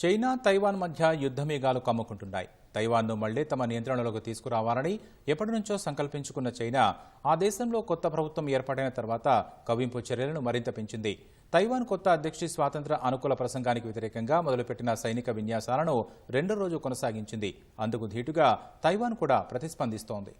China Taiwan మధ్య యుద్ధమేఘాలు కమ్ముకుంటున్నాయి. తైవాన్ను మళ్ళీ తమ నియంత్రణలోకి తీసుకురావాలని ఎప్పటి నుంచో సంకల్పించుకున్న చైనా ఆ దేశంలో కొత్త ప్రభుత్వం ఏర్పాటైన తర్వాత కవింపు చర్యలను మరింత పెంచింది. తైవాన్ కొత్త అధ్యక్షుడి స్వాతంత్ర అనుకూల ప్రసంగానికి వ్యతిరేకంగా మొదలుపెట్టిన సైనిక విన్యాసాలను రెండో రోజు కొనసాగించింది. అందుకు ధీటుగా తైవాన్ కూడా ప్రతిస్పందిస్తోంది.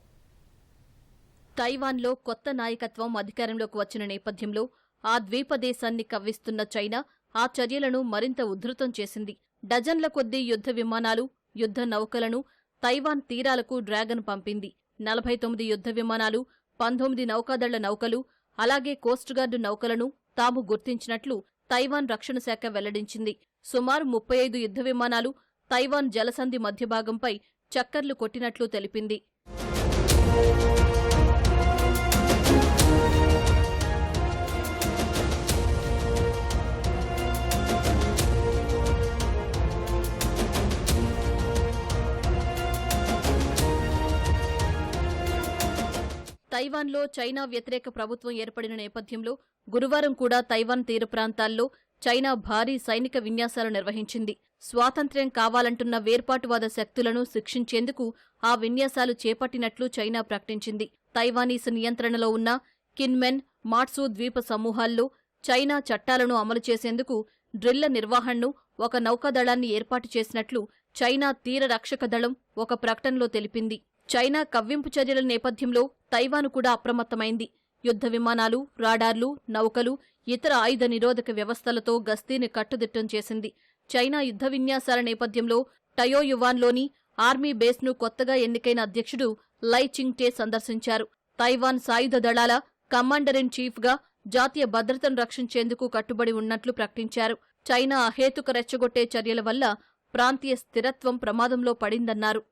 తైవాన్లో కొత్త నాయకత్వం అధికారంలోకి వచ్చిన నేపథ్యంలో ఆ ద్వీప దేశాన్ని కవ్విస్తున్న చైనా ఆ చర్యలను మరింత ఉధృతం చేసింది. డజన్ల కొద్దీ యుద్ధ విమానాలు యుద్ధ నౌకలను తైవాన్ తీరాలకు డ్రాగన్ పంపింది. నలభై తొమ్మిది యుద్ధ విమానాలు పంతొమ్మిది నౌకాదళ్ళ నౌకలు అలాగే కోస్ట్గార్డు నౌకలను తాము గుర్తించినట్లు తైవాన్ రక్షణ శాఖ వెల్లడించింది. సుమారు ముప్పై ఐదు యుద్ధ విమానాలు తైవాన్ జలసంధి మధ్యభాగంపై చక్కర్లు కొట్టినట్లు తెలిపింది. తైవాన్లో చైనా వ్యతిరేక ప్రభుత్వం ఏర్పడిన నేపథ్యంలో గురువారం కూడా తైవాన్ తీర ప్రాంతాల్లో చైనా భారీ సైనిక విన్యాసాలు నిర్వహించింది. స్వాతంత్ర్యం కావాలంటున్న వేర్పాటువాద శక్తులను శిక్షించేందుకు ఆ విన్యాసాలు చేపట్టినట్లు చైనా ప్రకటించింది. తైవానీస్ నియంత్రణలో ఉన్న కిన్మెన్ మాట్సు ద్వీప సమూహాల్లో చైనా చట్టాలను అమలు చేసేందుకు డ్రిల్ల నిర్వహణను ఒక నౌకాదళాన్ని ఏర్పాటు చేసినట్లు చైనా తీర రక్షక దళం ఒక ప్రకటనలో తెలిపింది. చైనా కవ్వింపు చర్యల నేపథ్యంలో తైవాన్ కూడా అప్రమత్తమైంది. యుద్ధ విమానాలు రాడార్లు నౌకలు ఇతర ఆయుధ నిరోధక వ్యవస్థలతో గస్తీని కట్టుదిట్టం చేసింది. చైనా యుద్ధ విన్యాసాల నేపథ్యంలో టయోయువాన్లోని ఆర్మీ బేస్ను కొత్తగా ఎన్నికైన అధ్యక్షుడు లై చింగ్టే సందర్శించారు. తైవాన్ సాయుధ దళాల కమాండర్ ఇన్ చీఫ్గా జాతీయ భద్రతను రక్షించేందుకు కట్టుబడి ఉన్నట్లు ప్రకటించారు. చైనా అహేతుక రెచ్చగొట్టే చర్యల వల్ల ప్రాంతీయ స్థిరత్వం ప్రమాదంలో పడిందన్నారు.